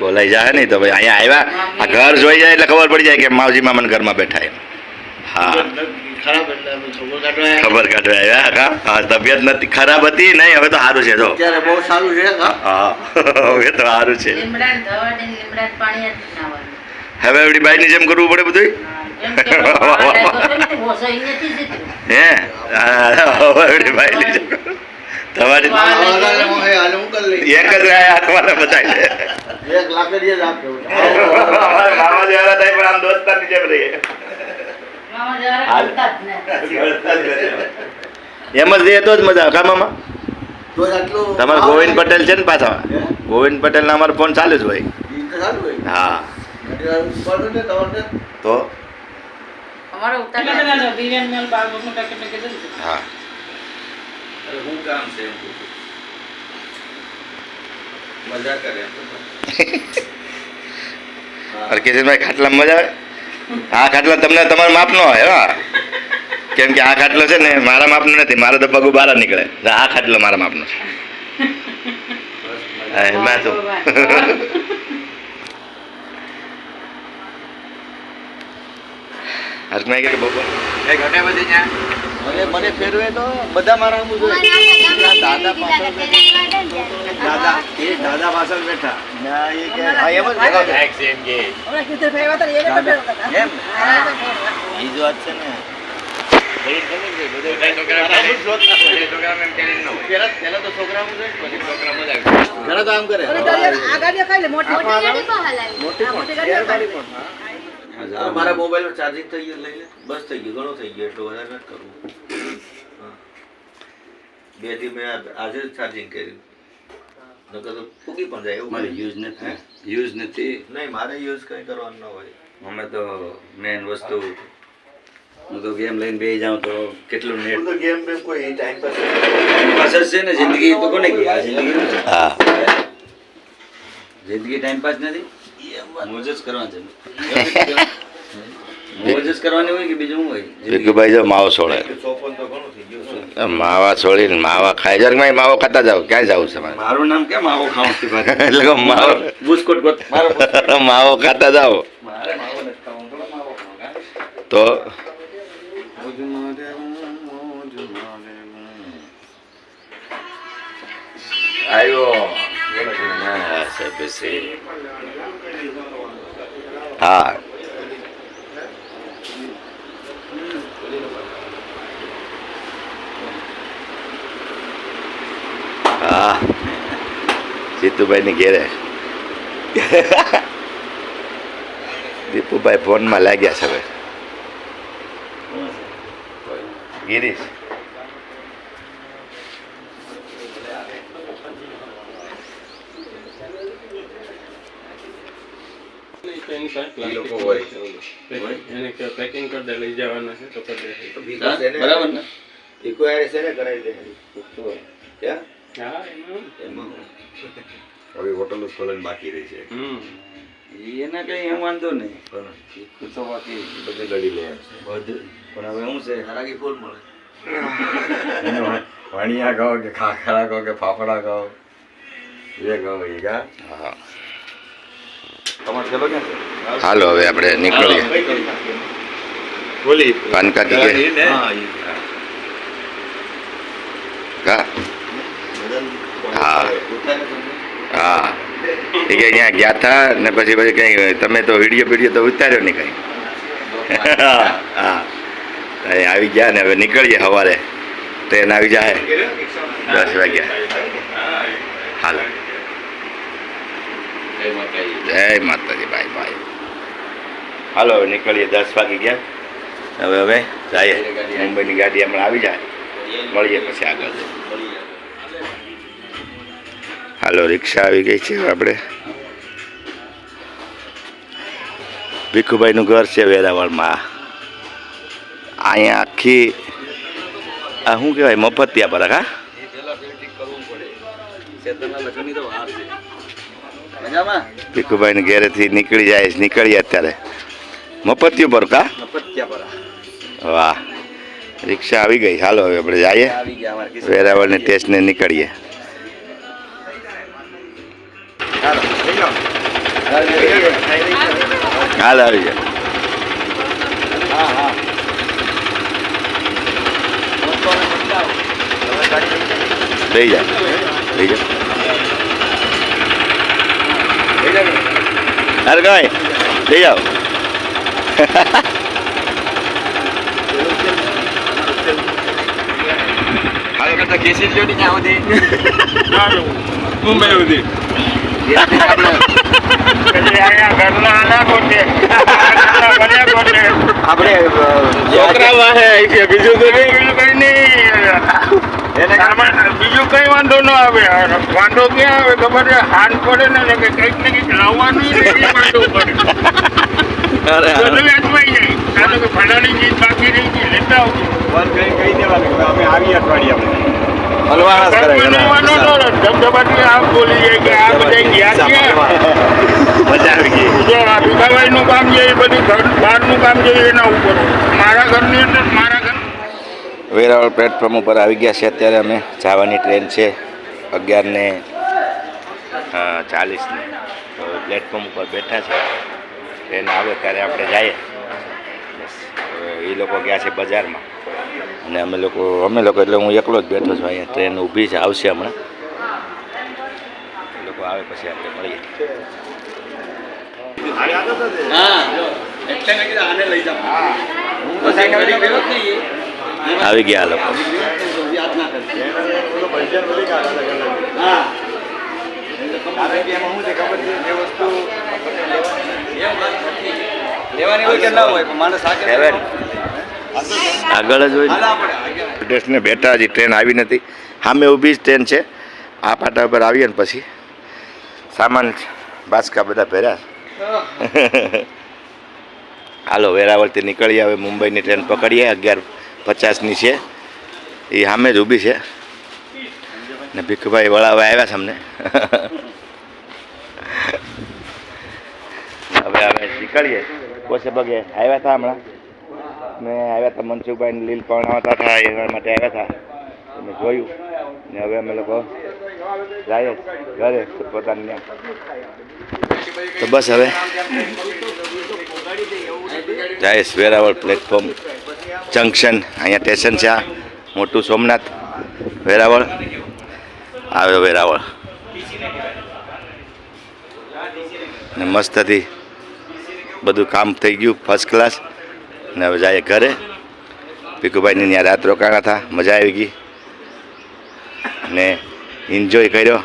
બોલાઈ જાય નહીં તો ભાઈ અહીંયા આવ્યા આ ઘર જોઈ જાય એટલે ખબર પડી જાય કે માવજી મામન ઘરમાં બેઠા એમ. હા. ખરાબ એટલે અમે ખબર કાઢવા આવ્યા. ખબર હા. હા તબિયત નથી ખરાબ હતી નહીં હવે તો સારું છે જો. અત્યારે બહુ સારું છે હા. હવે તો સારું છે. લીમડા દવા લીમડાને પાણી જ નાવાનું. હવે એવડી બાઈની જેમ કરવું પડે બધું એમ. હે એવડી બાઈની જેમ. તમારી. હા, હું હે, હું. એક જ રહ્યા હાથમાં બતાવી દે એક લાકડીએ જ આપ્યો. મામા જેવા થાય પણ આમ દોસ્તારની જેમ રહીએ. મામા જરા હાલ. કરતા જ ને. એમ જ રહીએ તો જ મજા આવે. કા મામા? તમારે ગોવિંદ પટેલ છે ને પાછા? ગોવિંદ પટેલ ના અમારો ફોન ચાલે જ હોય. ઈ તો. હા ને હા. અરે શું કામ છે મજા કરે આવે? આ ખાટલા તમને તમારા માપનો હોય હા. કેમ કે આ ખાટલો છે ને મારા માપનો નથી મારો તો પગું બહાર નીકળે. આ ખાટલો મારા માપનો છે. હા, એમાં તો. હર્ષભાઈ કે બપોર એ ઘટે બધી મને મને ફેરવે તો બધા મારા આમ જોઈએ. દાદા પાછળ દાદા એ દાદા પાછળ બેઠા. ને એ કે હા, એમ જ બેઠા. એમ ઈ જ વાત છે ને. પેલા પેલા તો છોકરાનું છે જ આવી. ઘણા તો આમ મોટી પણ હા. મારા મોબાઈલ ચાર્જિંગ થઈ ગયું લઈ લે. બસ થઈ ગયું ઘણું થઈ ગયું એટલું વધારે નથી કરવું બેથી મેં આજે જ ચાર્જિંગ કર્યું. નકર તો ફૂકી પણ જાય એવું મારે યુઝ નથી. યુઝ નથી. નહીં મારે યુઝ કંઈ કરવાનું ન હોય. અમે તો મેન વસ્તુ હું તો ગેમ લઈને બેસી જાઉં તો કેટલું નેટ તો ગેમ બેમ કોઈ ટાઈમ પાસ પાસ જ છે ને જિંદગી તો કોને કહે આ જિંદગી હા. જિંદગી ટાઈમ પાસ નથી? મોજ જ કરવાનું છે. મોજ કરવાની હોય કે બીજું શું હોય ભીખુભાઈ જો માવો છોડે. ચોપન તો ઘણું થઈ ગયું માવા છોડીને માવા ખાઈ જરમાં માવો ખાતા જાવ ક્યાં જવું છે મારે? મારું નામ કેમ આવો ખાવું છે એટલે કે માવો બુસ્કોટ ગોત મારો માવો ખાતા જાવ મારે માવો નથી ખાવું થોડો માવો ખાવું, તો? મોજ મારે મોજ આવ્યો હા. હા હા જીતુભાઈ ની ઘેરે. દીપુભાઈ ફોનમાં લાગ્યા છે હવે. ગિરીશ. લોકો હોય. એને પેકિંગ કરી દે લઈ જવાના છે તો કરી દે. બરાબર ને? ઇક્વાયરી છે ને કરાવી દે. ક્યાં હવે હોટલ ખોલવાની બાકી રહી છે. હમ. એના કઈ એમ વાંધો નહીં. પણ તો બાકી બધે લડી લે બધું. પણ હવે શું છે? હરાગી ફૂલ મળે. વણિયા કહો કે ખાખરા કહો કે ફાફડા કહો. એ કહો એ કા? તમારે ચલો ક્યાં છે? હાલો હવે આપણે નીકળીએ. બોલી પાન કાર્ડ ટિકિટ હા કા હા. હા એ કે અહીંયા ગયા હતા ને પછી પછી કંઈ, તમે તો વીડિયો વીડિયો તો ઉતાર્યો નહીં કંઈ. હા હા. આવી ગયા ને હવે નીકળીએ સવારે ટ્રેન આવી જાય દસ વાગ્યા. હાલો. જય માતાજી ભાઈ ભાઈ હાલો, હવે નીકળીએ. દસ વાગી ગયા. હવે હવે જઈએ. મુંબઈની ગાડી હમણાં આવી જાય. મળીએ પછી આગળ હાલો રિક્ષા આવી ગઈ છે આપણે. ભીખુભાઈનું ઘર છે વેરાવળમાં. અહીંયા આખી આ શું કહેવાય મફતિયા પર હા? ભીખુભાઈને ઘેરેથી નીકળી જાય નીકળીએ અત્યારે. મફતિયું પર કા વાહ રિક્ષા આવી ગઈ. હાલો હવે આપણે જઈએ. વેરાવળની ટેસ્ટ વેરાવળની ટેસ્ટને નીકળીએ. હાલ આવી જાય લઈ જાય લઈ જાય હાલ કઈ લઈ જાઓ કરતા કેસી જોડી સુધી મુંબઈ સુધી આપણે છોકરા વાહે બીજું તો નહીં. બીજું કઈ વાંધો ન આવે. વાંધો ક્યાં આવે? ખબર છે? હાન પડે ને એટલે કંઈક ને કંઈક લાવવાનું ને વાંધો પડે. અરે જાય. કારણ કે ફલાણી ચીજ બાકી રહી ગઈ લેતા આવજો. હલવાના જ કરે બનાવવાનો ન રહે. ધબધબાટી આ બોલી જાય કે આ બધા ગયા ગઈ. જો ભીખાભાઈનું કામ છે એ બધું ઘર બહારનું કામ છે એના ઉપર મારા ઘરની અંદર મારા ઘર વેરાવળ પ્લેટફોર્મ ઉપર આવી ગયા છે. અત્યારે અમે જવાની ટ્રેન છે અગિયારને ચાલીસની પ્લેટફોર્મ ઉપર બેઠા છે. ટ્રેન આવે ત્યારે આપણે જઈએ. એ લોકો ગયા છે બજારમાં. અને અમે લોકો અમે લોકો એટલે હું એકલો જ બેઠો છું અહીંયા. ટ્રેન ઊભી છે આવશે હમણાં. લોકો આવે પછી આપણે મળીએ. આવી ગયા લોકો. લેવાની હોય કે ના હોય પણ માણસ આગળ જ હોય સ્ટેશને બેઠા હજી ટ્રેન આવી નથી. સામે ઊભી જ ટ્રેન છે. આ પાટા ઉપર આવીએ ને પછી સામાન બાસકા બધા ભર્યા. હાલો વેરાવળથી નીકળીએ હવે મુંબઈની ટ્રેન પકડીએ. અગિયાર પચાસની છે. એ સામે જ ઊભી છે. ને ભીખભાઈ વળાવા આવ્યા છે અમને. હવે હવે નીકળીએ. કોશે બગે આવ્યા હતા હમણાં? મેં આવ્યા હતા મનસુખભાઈને લીલ પરણાવતા હતા એના માટે આવ્યા હતા. અમે જોયું. ને હવે અમે લોકો જાય ઘરે પોતાની તો બસ હવે. જાય વેરાવળ પ્લેટફોર્મ જંકશન અહીંયા સ્ટેશન છે આ. મોટું સોમનાથ વેરાવળ. આવ્યો વેરાવળ. ને મસ્તથી બધું કામ થઈ ગયું ફર્સ્ટ ક્લાસ ને હવે જાય ઘરે. પીકુભાઈની ત્યાં રાત રોકાણા હતા. મજા આવી ગઈ. ને એન્જોય કર્યો.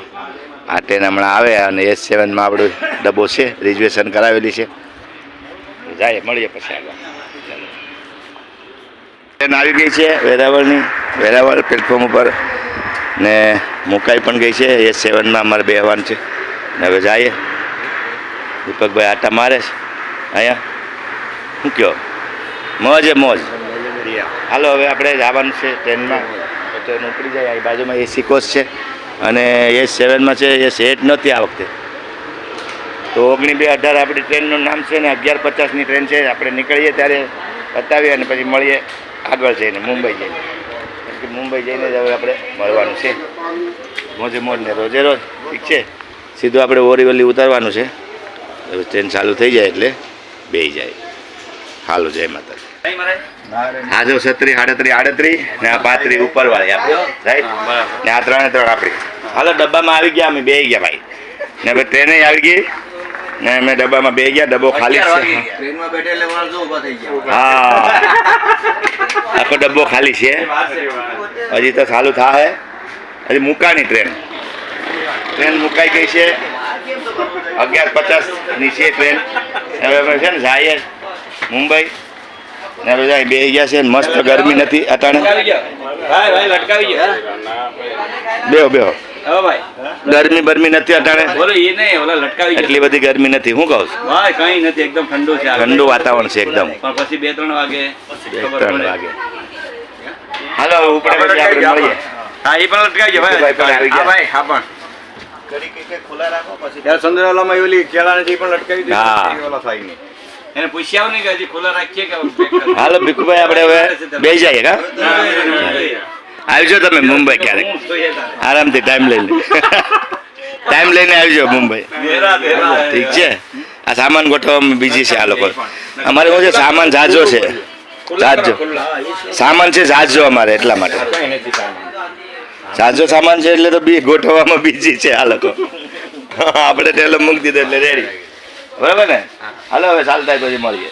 આ ટ્રેન હમણાં આવે અને એસ સેવનમાં આપણું ડબ્બો છે રિઝર્વેશન કરાવેલી છે. જાય મળીએ પછી આગળ. ટ્રેન આવી ગઈ છે વેરાવળની. વેરાવળ પ્લેટફોર્મ ઉપર. ને મુકાઈ પણ ગઈ છે. એસ સેવનમાં અમારે બેહવાનું છે. ને હવે જઈએ. દીપકભાઈ આટા મારે છે. અહીંયા. શું કહો? મોજે મોજ. હાલો હવે આપણે જવાનું છે ટ્રેનમાં. તો નીકળી જાય એ બાજુમાં એસી કોચ છે. અને એસ સેવનમાં છે એ સેટ નહોતી આ વખતે. તો ઓગણી બે અઢાર આપણી ટ્રેનનું નામ છે ને અગિયાર પચાસની ટ્રેન છે. આપણે નીકળીએ ત્યારે બતાવીએ અને પછી મળીએ આગળ જઈને મુંબઈ જઈને. કે મુંબઈ જઈને જ હવે આપણે મળવાનું છે. મોજે મોજ ને રોજે રોજ. ઠીક છે? સીધું આપણે ઓરીવલી ઉતારવાનું છે. ટ્રેન ચાલુ થઈ જાય એટલે બેસી જાય. હાલો જય માતા આ જો છત્રી આડત્રી આડત્રી ને આ પાત્રી ઉપર વાળી આપણે રાઈટ ને આ ત્રણે ત્રણ આપણી. હાલો ડબ્બામાં આવી ગયા અમે બે ગયા ભાઈ. ને હવે ટ્રેને આવી ગઈ. ને અમે ડબ્બામાં બે ગયા ડબ્બો ખાલી છે. ટ્રેનમાં બેઠે એટલે વાળ જો ઊભા થઈ ગયા. હા. આખો ડબ્બો ખાલી છે. હજી તો ચાલુ થાય હજી મુકાની ટ્રેન. ટ્રેન મુકાઈ ગઈ છે. અગિયાર પચાસની છે ટ્રેન. હવે અમે છે ને જઈએ. મુંબઈ. ને બે ગયા છે મસ્ત ગરમી નથી અટાણે. બેહો બેહો. ગરમી બરમી નથી અટાણે. બોલો એ નહીં ઓલા લટકાવી ગયો. એટલી બધી ગરમી નથી. હું કહું કઈ નથી એકદમ ઠંડુ છે ઠંડુ વાતાવરણ છે એકદમ. પણ પછી બે ત્રણ વાગે બે ત્રણ વાગે. હાલો ઉપર પછી આપણે મળીએ. હા એ પણ લટકાવી ગયો ભાઈ. હા ભાઈ હા પણ. ખુલ્લા રાખો પછી સંદરાલામાં જે પણ લટકાવી હા. દીધી ઓલા થાય નહીં. એને પૂછ્યા નહીં કે હજી ખુલ્લા રાખીએ કે હાલો ભીખુભાઈ આપણે હવે બે જઈએ કા? આવજો તમે મુંબઈ ક્યારેક. આરામથી ટાઈમ લઈ લે. ટાઈમ લઈને આવજો મુંબઈ. ઠીક છે? આ સામાન ગોઠવવામાં બીજી છે આ લોકો. અમારે શું છે? સામાન જાજો છે. જાજો સામાન છે જાજો અમારે એટલા માટે. જાજો સામાન. છે એટલે તો બી ગોઠવવામાં બીજી છે આ લોકો. આપણે ટેલો મૂકી દીધો એટલે રેડી બરાબર ને? હાલો, હવે ચાલતા પછી મળીએ.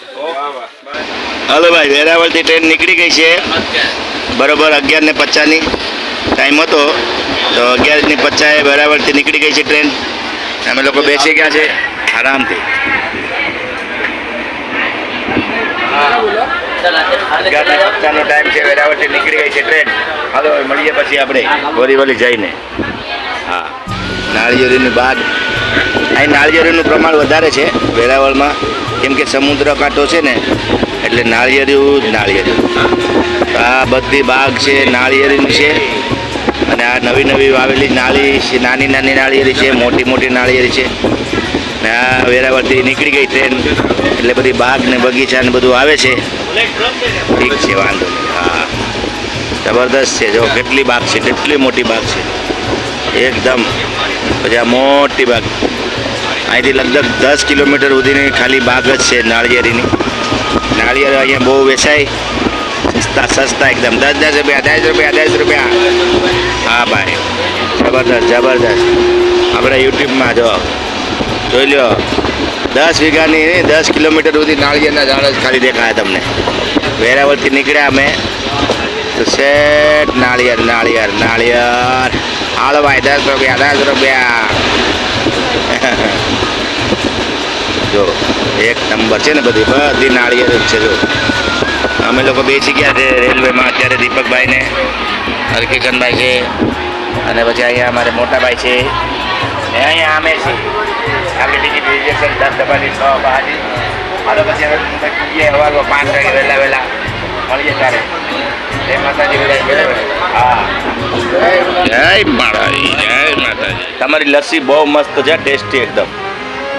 હાલો ભાઈ, વેરાવળથી ટ્રેન નીકળી ગઈ છે. બરોબર અગિયાર ને પચાસની ટાઈમ હતો. તો અગિયારની પચાસે વેરાવળથી નીકળી ગઈ છે ટ્રેન અમે લોકો બેસી ગયા છે આરામથી. અગિયાર પચાસનો ટાઈમ છે, વેરાવળથી નીકળી ગઈ છે ટ્રેન હાલો મળીએ પછી આપણે. બોરીવલી જઈને. હા. નાળિયેરીની બાગ. અહીં નાળિયેરીનું પ્રમાણ વધારે છે વેરાવળમાં. કેમ કે સમુદ્ર કાંઠો છે ને, એટલે નાળિયેરી જ નાળિયેરી. આ બધી બાગ છે, નાળિયેરીની છે. અને આ નવી નવી વાવેલી નાળી છે, નાની નાની નાળિયેરી છે, મોટી મોટી નાળિયેરી છે. ને આ વેરાવળથી નીકળી ગઈ ટ્રેન, એટલે બધી બાગ ને બગીચા ને બધું આવે છે. ઠીક છે, વાંધો હા. જબરદસ્ત છે, જો કેટલી બાગ છે, કેટલી મોટી બાગ છે. એકદમ. પછી આ મોટી બાગ. અહીંથી લગભગ દસ કિલોમીટર સુધીની ખાલી બાગ જ છે નાળિયેરીની. નાળિયેર અહીંયા બહુ વેચાય. સસ્તા સસ્તા એકદમ. દસ દસ રૂપિયા દસ રૂપિયા દસ રૂપિયા. હા ભાઈ. જબરદસ્ત જબરદસ્ત. આપણે યુટ્યુબમાં જો, જોઈ લ્યો. દસ વીઘાની દસ કિલોમીટર સુધી નાળિયેરના ઝાડ જ ખાલી દેખાય તમને. વેરાવળથી નીકળ્યા અમે. તો શેઠ નાળિયેર નાળિયેર નાળિયેર. હાલો ભાઈ, દસ રૂપિયા દસ રૂપિયા. જો, એક નંબર છે ને બધી બધી નાળિયેર જ છે, જો. અમે લોકો બેસી ગયા છે રેલવેમાં, અત્યારે દીપકભાઈ ને હરકિશનભાઈ છે, અને પછી અહીંયા અમારે મોટાભાઈ છે. ને અહીંયા અમે છે આપણે ટિકિટ રિઝર્વેશન દસ ડબ્બાની, છ બહાર હાલો, પછી હવે પાંચ વાગે વહેલા વહેલા. મળીએ ત્યારે જય માતાજી હા. જય માતાજી જય માતાજી. તમારી લસ્સી બહુ મસ્ત છે ટેસ્ટી એકદમ.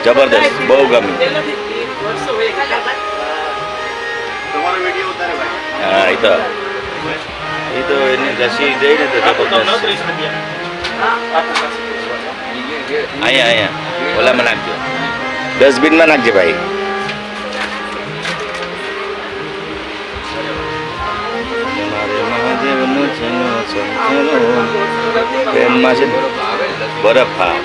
જબરદસ્ત બહુ ગમી. તમારો વીડિયો ઉતારે ભાઈ. હા એ તો. એ તો એની લસ્સી જઈને તો જબરદસ્ત. અહીંયા અહીંયા. ઓલામાં નાખજો. ડસ્ટબિનમાં નાખજે ભાઈ. પ્રેમમાં છે બરફ હા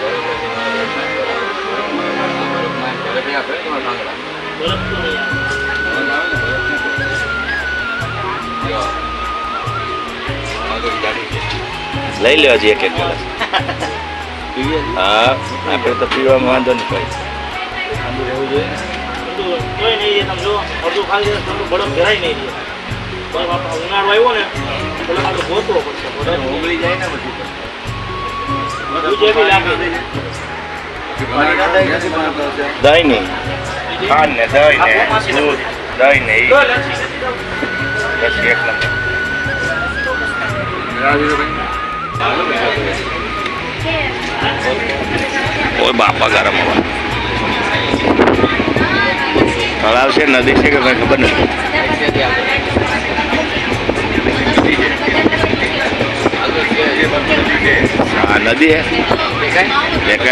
લઈ લેવા હજી એક એક ગ્લાસ હા આપણે તો પીવામાં વાંધો નહીં ભાઈ તોય નહીં તમે જો અડધું ખાલી બરફ ભરાય નહીં ઉનાળો આવ્યો ને એટલે આપણે ગોતવો પડશે. બરફ ઓગળી જાય ને પછી તો. બીજે બી લાગે. પાણી ના થાય કે પાણી આવશે? દહીં નહીં. ખાંડ ને દહીં ને દૂધ દહીં ને ઈ. એક નંબર. ઓય બાપા ગરમ હવા. તળાવ છે નદી છે કે કઈ ખબર નથી? હા નદી હે. દેખાય?